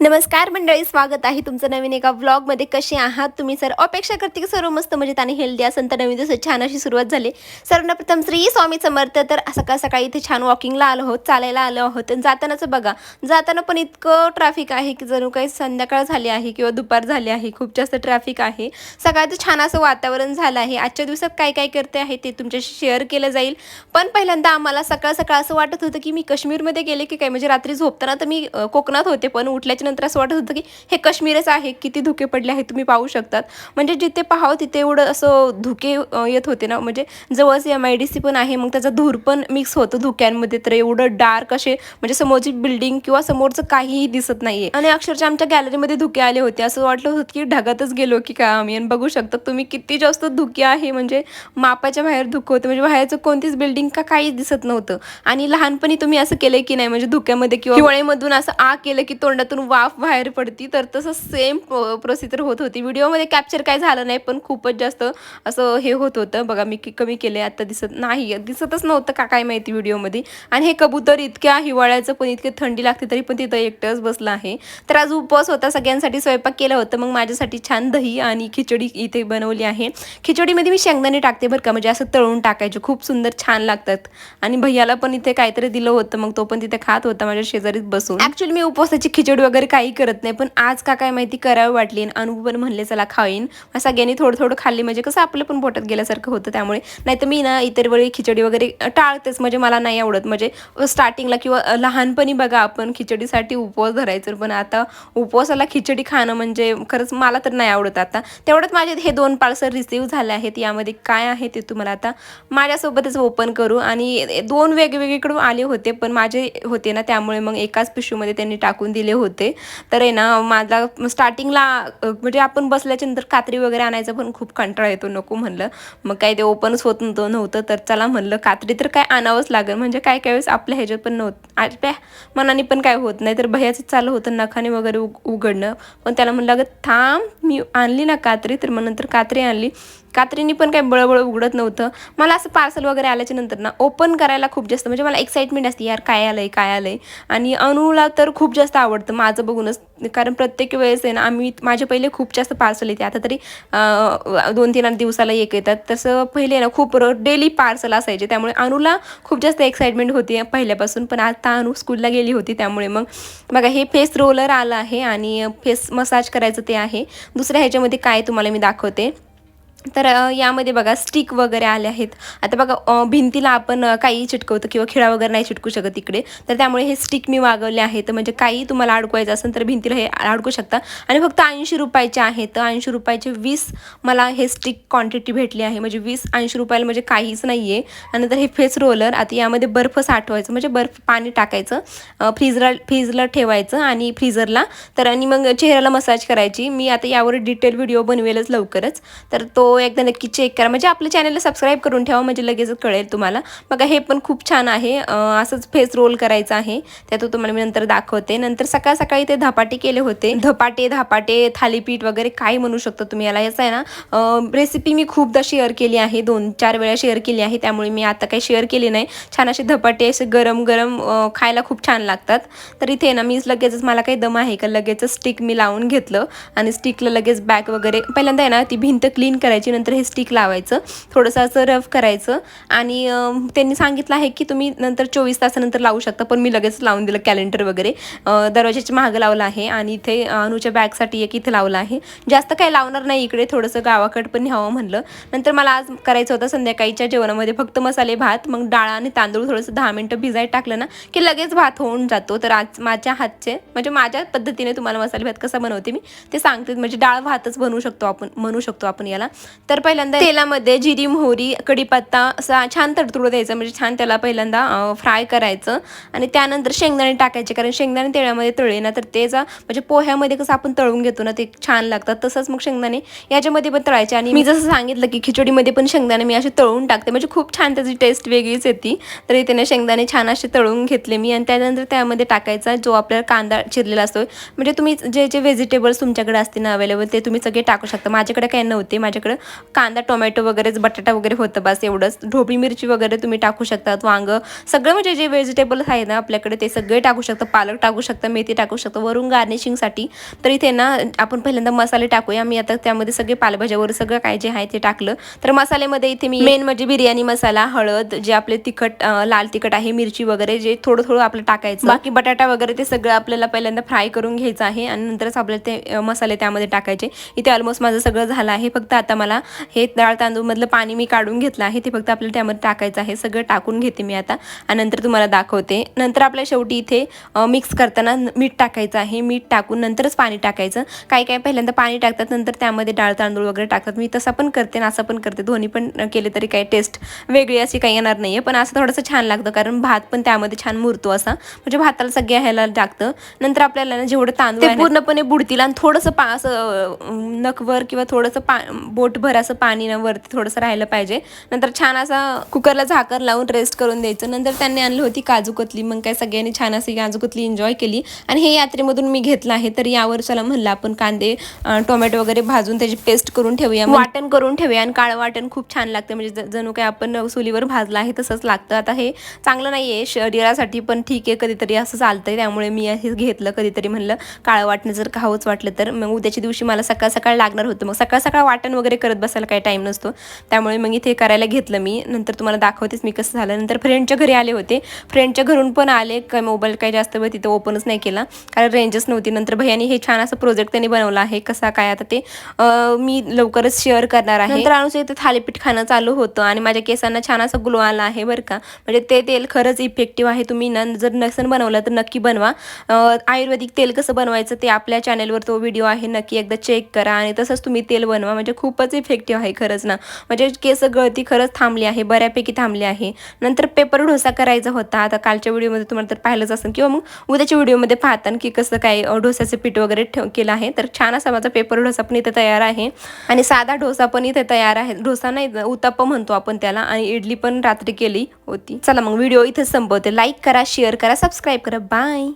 नमस्कार मंडळी स्वागत आहे तुमचं नवीन एका व्लॉगमध्ये कसे आहात तुम्ही? सर अपेक्षा करते की सर्व मस्त मजेत आणि हेल्दी असेल तर नवीन दिवसात छान अशी सुरुवात झाली. सर्वप्रथम श्री स्वामी समर्थ तर सकाळ सकाळी इथे छान वॉकिंगला आलो आहोत चालायला आलो आहोत. आणि जातानाच बघा जाताना पण इतकं ट्रॅफिक आहे की जणू काही संध्याकाळ झाली आहे किंवा दुपार झाली आहे खूप जास्त ट्रॅफिक आहे. सकाळचं छान असं वातावरण झालं आहे. आजच्या दिवसात काय काय करते आहे ते तुमच्याशी शेअर केलं जाईल. पण पहिल्यांदा आम्हाला सकाळ सकाळ असं वाटत होतं की मी काश्मीरमध्ये गेले की काय? म्हणजे रात्री झोपताना तर मी कोकणात होते पण उठल्याच्या नंतर असं वाटत होतं की हे काश्मीरच आहे किती धुके पडले आहेत तुम्ही पाहू शकतात. म्हणजे जिथे पाहावं तिथे एवढं असं धुके येत होते ना. म्हणजे जवळच एम आय डी सी पण आहे मग त्याचा धूर पण मिक्स होतो धुक्यांमध्ये. तर एवढं डार्क असे म्हणजे समोरची बिल्डिंग किंवा समोरचं काहीही दिसत नाहीये. आणि अक्षरशः आमच्या गॅलरीमध्ये धुके आले होते. असं वाटलं होतं की ढगातच गेलो की काय आम्ही. आणि बघू शकता तुम्ही किती जास्त धुके आहे. म्हणजे मापाच्या बाहेर धुकं होतं. म्हणजे बाहेरचं कोणतीच बिल्डिंग का काहीच दिसत नव्हतं. आणि लहानपणी तुम्ही असं केलंय की नाही? म्हणजे धुक्यामध्ये किंवा हिवाळ्यामधून असं आ केलं की तोंडातून वाफ बाहेर पडती तर तसं सेम प्रोसिजर होत होती. व्हिडिओमध्ये कॅप्चर काय झालं नाही पण खूपच जास्त असं हे होत होतं. बघा मी कमी केले आता दिसत नाही दिसतच नव्हतं का काय माहिती व्हिडिओमध्ये आणि हे कबूतर इतक्या हिवाळ्याचं पण इतकी थंडी लागते तरी पण तिथं एकटंच बसलं आहे. तर आज उपवास होता सगळ्यांसाठी स्वयंपाक केलं होतं. मग माझ्यासाठी छान दही आणि खिचडी इथे बनवली आहे. खिचडीमध्ये मी शेंगदाणे टाकते बरं का म्हणजे असं तळून टाकायचे. खूप सुंदर छान लागतात. आणि भैयाला पण इथे काहीतरी दिलं होतं मग तो पण तिथे खात होता माझ्या शेजारीच बसून. ॲक्च्युली मी उपवासाची खिचडी वगैरे काही करत नाही. पण आज का काय माहिती करावी वाटली आणि अनुभव पण म्हणले चला खाईन. मग सगळ्यांनी थोडं थोडं खाल्ली. म्हणजे कसं आपलं पण पोटात गेल्यासारखं होतं त्यामुळे. नाही तर मी ना इतर वेळी खिचडी वगैरे टाळतेच. म्हणजे मला नाही आवडत. म्हणजे स्टार्टिंगला किंवा लहानपणी बघा आपण खिचडीसाठी उपवास धरायचं. पण आता उपवासाला खिचडी खाणं म्हणजे खरंच मला तर नाही आवडत आता. तेवढंच माझे हे दोन पार्सल रिसिव्ह झाले आहेत. यामध्ये काय आहे ते तुम्हाला आता माझ्यासोबतच ओपन करू. आणि दोन वेगवेगळीकडून आले होते. पण माझे होते ना त्यामुळे मग एकाच पिशवीमध्ये त्यांनी टाकून दिले होते. तर आहे ना माझा स्टार्टिंगला म्हणजे आपण बसल्याच्या नंतर कात्री वगैरे आणायचं पण खूप कंटाळा येतो नको म्हणलं. मग काय ते ओपनच होत नव्हतं नव्हतं तर चला म्हणलं कात्री तर काय आणावंच लागेल. म्हणजे काय काय वेळेस आपल्या ह्याच्यात पण नव्हतं आपल्या मनाने पण काय होत नाही तर भयाचं चालू होतं नखाने वगैरे उग उघडणं. पण त्याला म्हणलं अगं थांब मी आणली ना कात्री तर मग नंतर कात्री आणली. कात्रीने पण काही बळबळ उघडत नव्हतं. मला असं पार्सल वगैरे आल्याच्यानंतर ना ओपन करायला खूप जास्त म्हणजे मला एक्साइटमेंट असते यार काय आलंय काय आलंय. आणि अनुला तर खूप जास्त आवडतं माझं बघूनच. कारण प्रत्येक वेळेस आहे ना आम्ही माझे पहिले खूप जास्त पार्सल येते. आता तरी दोन तीन दिवसाला एक येतात. तसं पहिले ना खूप डेली पार्सल असायचे. त्यामुळे अनुला खूप जास्त एक्साइटमेंट होती पहिल्यापासून. पण आता अनु स्कूलला गेली होती त्यामुळे मग बघा हे फेस रोलर आलं आहे आणि फेस मसाज करायचं ते आहे. दुसऱ्या ह्याच्यामध्ये काय तुम्हाला मी दाखवते. तर यामध्ये बघा स्टिक वगैरे आले आहेत. आता बघा भिंतीला आपण काही चिटकवतो किंवा खिळा वगैरे नाही चिटकू शकत तिकडे. तर त्यामुळे हे स्टिक मी मागवले आहेत. म्हणजे काही तुम्हाला अडकवायचं असेल तर भिंतीला हे अडकू शकता. आणि फक्त ऐंशी रुपयाचे आहेत. ऐंशी रुपयाचे वीस मला हे स्टिक क्वांटिटी भेटली आहे. म्हणजे वीस ऐंशी रुपयाला म्हणजे काहीच नाही आहे आणि नंतर हे फेस रोलर आता यामध्ये बर्फ साठवायचं. म्हणजे बर्फ पाणी टाकायचं. अ, फ्रीजला फ्रीजला ठेवायचं आणि फ्रीजरला. तर आणि मग चेहऱ्याला मसाज करायची. मी आता यावर डिटेल व्हिडिओ बनवेलच लवकरच. तर तो एकदा नक्की चेक करा. म्हणजे आपल्या चॅनलला सबस्क्राईब करून ठेवा म्हणजे लगेच कळेल तुम्हाला. बघा हे पण खूप छान आहे. असंच फेस रोल करायचं आहे. त्यातून तुम्हाला मी नंतर दाखवते. नंतर सकाळ सकाळी ते धपाटे केले होते. धपाटे धपाटे थालीपीठ वगैरे काय म्हणू शकता तुम्ही याला. याचं आहे ना रेसिपी मी खूपदा शेअर केली आहे. दोन चार वेळा शेअर केली आहे. त्यामुळे मी आता काही शेअर केली नाही. छान असे धपाटे असे गरम गरम खायला खूप छान लागतात. तर इथे ना मी लगेचच मला काही दम आहे का लगेचच स्टिक मी लावून घेतलं. आणि स्टिकला लगेच बॅक वगैरे पहिल्यांदा आहे ना ती भिंत क्लीन करायची. नंतर हे स्टिक लावायचं. थोडंसं असं रफ करायचं. आणि त्यांनी सांगितलं आहे की तुम्ही नंतर चोवीस तासानंतर लावू शकता. पण मी लगेच लावून दिलं कॅलेंडर वगैरे. अं, दरवाजाच्या मागं लावलं आहे आणि इथे अनुच्या बॅगसाठी एक इथे लावलं आहे. जास्त काही लावणार नाही इकडे. थोडंसं गावाकड पण न्यावं म्हणलं. नंतर मला आज करायचं होतं संध्याकाळीच्या जेवणामध्ये फक्त मसाले भात मग डाळ आणि तांदूळ थोडंसं दहा मिनटं भिजायला टाकलं ना की लगेच भात होऊन जातो. तर आज माझ्या हातचे म्हणजे माझ्या पद्धतीने तुम्हाला मसाले भात कसा बनवते मी ते सांगते. म्हणजे डाळ भातच बनवू शकतो आपण म्हणू शकतो आपण याला. तर पहिल्यांदा तेलामध्ये जिरी मोहरी कढीपत्ता असा छान तडतडू द्यायचा. म्हणजे छान त्याला पहिल्यांदा फ्राय करायचं. आणि त्यानंतर शेंगदाणे टाकायचे कारण शेंगदाणे तेळामध्ये तळले ना तर ते जा म्हणजे पोह्यामध्ये कसं आपण तळून घेतो ना ते छान लागतात. तसंच मग शेंगदाणे याच्यामध्ये पण तळायचे. आणि मी जसं सांगितलं की खिचडीमध्ये पण शेंगदाणे मी असे तळून टाकते. म्हणजे खूप छान त्याची टेस्ट वेगळीच येते. तर इथे ना शेंगदाणे छान असे तळून घेतले मी. आणि त्यानंतर त्यामध्ये टाकायचा जो आपल्याला कांदा चिरलेला असतो. म्हणजे तुम्ही जे जे व्हेजिटेबल्स तुमच्याकडे असतील ना अवेलेबल ते तुम्ही सगळे टाकू शकता. माझ्याकडे काही नव्हते. माझ्याकडे कांदा टोमॅटो वगैरेच बटाटा वगैरे होतं बस एवढंच. ढोबळी मिरची वगैरे तुम्ही टाकू शकतात वांग. सगळं म्हणजे जे व्हेजिटेबल्स आहे ना आपल्याकडे ते सगळे टाकू शकता. पालक टाकू शकता मेथी टाकू शकता वरून गार्निशिंगसाठी तर इथे ना आपण पहिल्यांदा मसाले टाकूया. मी आता त्यामध्ये सगळे पालेभाज्यावर सगळं काय जे आहे ते टाकलं. तर मसाल्यामध्ये इथे मी मेन म्हणजे बिर्याणी मसाला हळद जे आपले तिखट लाल तिखट आहे मिरची वगैरे जे थोडं थोडं आपलं टाकायचं. बाकी बटाटा वगैरे ते सगळं आपल्याला पहिल्यांदा फ्राय करून घ्यायचं आहे आणि नंतरच आपल्याला ते मसाले त्यामध्ये टाकायचे. इथे ऑलमोस्ट माझं सगळं झालं आहे. फक्त आता मला हे डाळ तांदूळ मधलं पाणी मी काढून घेतलं आहे ते फक्त आपल्याला त्यामध्ये टाकायचं आहे. सगळं टाकून घेते मी आता आणि नंतर तुम्हाला दाखवते. नंतर आपल्या शेवटी इथे मिक्स करताना न- मीठ टाकायचं आहे. मीठ टाकून नंतरच पाणी टाकायचं. काही काही पहिल्यांदा पाणी टाकतात नंतर त्यामध्ये डाळ तांदूळ वगैरे टाकतात. मी तसं पण करते आणि असं पण करते. दोन्ही पण केले तरी काही टेस्ट वेगळी अशी काही येणार नाही पण असं थोडंसं छान लागतं कारण भात पण त्यामध्ये छान मुरतो असा. म्हणजे भाताला सगळ्या ह्याला टाकतं. नंतर आपल्याला ना जेवढं तांदूळ ना, पूर्णपणे बुडतील आणि थोडंसं पा असं नखवर किंवा थोडंसं पा बोटभर असं पाणी ना वरती थोडंसं राहिलं पाहिजे. नंतर छान असा कुकरला झाकर लावून रेस्ट करून द्यायचं. नंतर त्यांनी आणली होती काजू कतली. मग काय सगळ्यांनी छान अशी काजू कतली एन्जॉय केली. आणि हे यात्रेमधून मी घेतलं आहे. तर यावर चला म्हणलं आपण कांदे टोमॅटो वगैरे भाजून त्याची पेस्ट करून ठेवूया. वाटण करून ठेवूया. आणि काळं वाटण खूप छान लागतं. म्हणजे ज- जणू काय आपण चुलीवर भाजलं आहे तसंच लागतं. आता हे चांगलं नाही आहे शरीरासाठी पण ठीक आहे. कधीतरी असं चालतंय. त्यामुळे मी हे घेतलं. कधीतरी म्हणलं काळं वाटणं जर खावंच वाटलं तर. मग उद्याच्या दिवशी मला सकाळ सकाळ लागणार होतं. मग सकाळ सकाळ वाटण वगैरे करत बसायला काही टाईम नसतो. त्यामुळे मग इथे करायला घेतलं मी. नंतर तुम्हाला दाखवतेच मी कसं झालं. नंतर फ्रेंडच्या घरी आले होते. फ्रेंडच्या घरून पण आले. काय मोबाईल काही जास्त वेळ तिथं ओपनच नाही केला. कारण रेंजच नव्हती. नंतर भैयानी हे छान असं प्रोजेक्ट त्यांनी बनवला आहे. कसा काय आता ते मी लवकरच शेअर करणार आहे. नंतर अनुचं इथे थालीपीठ खाणं चालू होतं आणि माझ्या केसांना छान असं ग्लो आला आहे बरं का. म्हणजे ते तेल खरंच इफेक्टिव्ह आहे. तुम्ही न जर नसन बनवलं तर नक्की बनवा. आयुर्वेदिक तेल कसं बनवायचं ते आपल्या चॅनेलवर तो व्हिडिओ आहे. नक्की एकदा चेक करा आणि तसंच तुम्ही तेल बनवा. म्हणजे खूपच इफेक्टिव्ह आहे खरंच ना. म्हणजे केस गळती खरंच थांबली आहे बऱ्यापैकी थांबली आहे. नंतर पेपर डोसा करायचा होता. आता कालच्या व्हिडिओमध्ये तुम्हाला तर पाहिलंच असेल. किंवा मग उद्याच्या व्हिडिओमध्ये पाहताना की कसं काय अं, डोस्याचं पीठ वगैरे ठेव केलं आहे. तर छान असा माझा पेपर डोसा पण इथे तयार आहे. आणि साधा डोसा पण इथे तयार आहे. डोसा नाही उत्तप्प म्हणतो आपण त्याला. आणि इडली पण रात्री केली होती. चला मग व्हिडिओ इथे संपवते. लाईक करा शेअर करा सबस्क्राईब करा. बाय